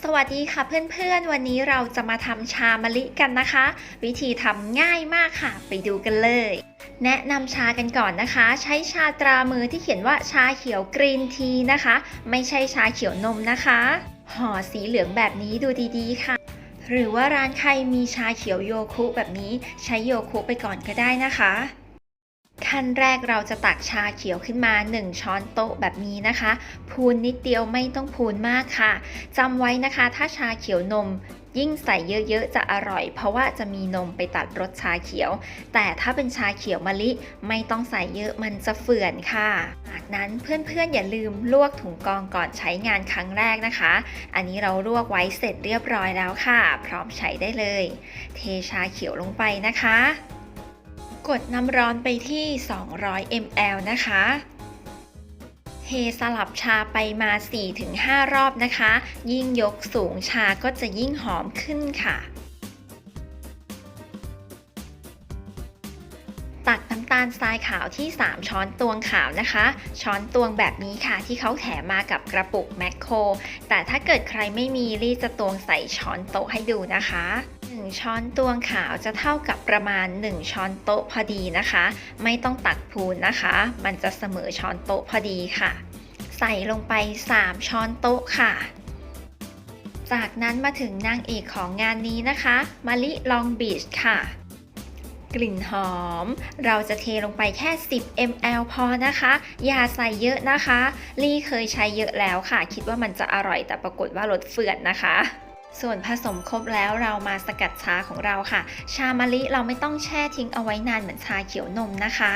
สวัสดีค่ะเพื่อนๆ วันนี้เราจะมาทำชามะลิกันนะคะ วิธีทำง่ายมากค่ะ ไปดูกันเลย แนะนำชากันก่อนนะคะ ใช้ชาตรามือที่เขียนว่าชาเขียวกรีนทีนะคะ ไม่ใช่ชาเขียวนมนะคะห่อสีเหลืองแบบนี้ดูดีๆค่ะ หรือว่าร้านใครมีชาเขียวโยคุแบบนี้ใช้โยคุไปก่อนก็ได้นะคะ ขั้นแรกเราจะตักชาเขียวขึ้นมา 1 ช้อนโต๊ะแบบนี้นะคะ พูนนิดเดียวไม่ต้องพูนมากค่ะจำไว้นะคะ ถ้าชาเขียวนมยิ่งใส่เยอะๆ จะอร่อย เพราะว่าจะมีนมไปตัดรสชาเขียว แต่ถ้าเป็นชาเขียวมะลิไม่ต้องใส่เยอะมันจะเฝื่อนค่ะ จากนั้นเพื่อนๆอย่าลืมลวกถุงกองก่อนใช้งานครั้งแรกนะคะ อันนี้เราลวกไว้เสร็จเรียบร้อยแล้วค่ะ พร้อมใช้ได้เลย เทชาเขียวลงไปนะคะ กดน้ำร้อนไปที่ 200 ml นะคะ เทสลับชาไปมา 4-5 รอบนะคะ ยิ่งยกสูงชาก็จะยิ่งหอมขึ้นค่ะ ตักน้ำตาลทรายขาวที่ 3 ช้อนตวงขาวนะคะ ช้อนตวงแบบนี้ค่ะ ที่เขาแถมมากับกระปุกแมคโคร แต่ถ้าเกิดใครไม่มีรีจะตวงใส่ช้อนโต๊ะให้ดูนะคะ 1 ช้อนตวงขาวจะเท่ากับประมาณ 1 ช้อนโต๊ะพอดีนะคะ ไม่ต้องตักพูนนะคะ มันจะเสมอช้อนโต๊ะพอดีค่ะ ใส่ลงไป 3 ช้อนโต๊ะค่ะ จากนั้นมาถึงนางเอกของงานนี้นะคะมะลิลองบีชค่ะ กลิ่นหอม เราจะเทลงไปแค่ 10 ml พอนะคะ อย่าใส่เยอะนะคะ ลี่เคยใช้เยอะแล้วค่ะ คิดว่ามันจะอร่อยแต่ปรากฏว่าลดเฟื่อนนะคะ ส่วนผสมครบแล้วเรามาสกัดชาของเราค่ะ ชามะลิเราไม่ต้องแช่ทิ้งเอาไว้นานเหมือนชาเขียวนมนะคะ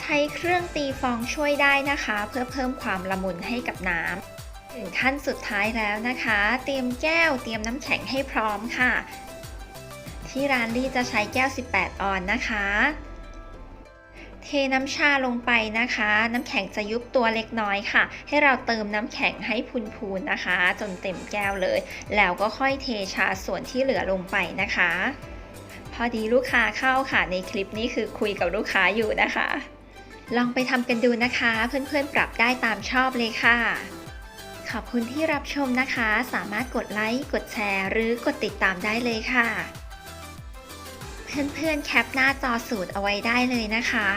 ใช้เครื่องตีฟองช่วยได้นะคะ เพื่อเพิ่มความละมุนให้กับน้ำถึงขั้นสุดท้ายแล้วนะคะ เตรียมแก้วเตรียมน้ำแข็งให้พร้อมค่ะ ที่ร้านลี่จะใช้แก้ว 18 ออนนะคะ เทน้ำชาลงไปนะคะ น้ำแข็งจะยุบตัวเล็กน้อยค่ะ ให้เราเติมน้ำแข็งให้พูนๆนะคะ จนเต็มแก้วเลย แล้วก็ค่อยเทชาส่วนที่เหลือลงไปนะคะ พอดีลูกค้าเข้าค่ะ ในคลิปนี้คือคุยกับลูกค้าอยู่นะคะ ลองไปทำกันดูนะคะ เพื่อนๆปรับได้ตามชอบเลยค่ะขอบคุณที่รับชมนะคะ สามารถกดไลค์ กดแชร์ หรือกดติดตามได้เลยค่ะ เพื่อนๆแคปหน้าจอสูตรเอาไว้ได้เลยนะคะ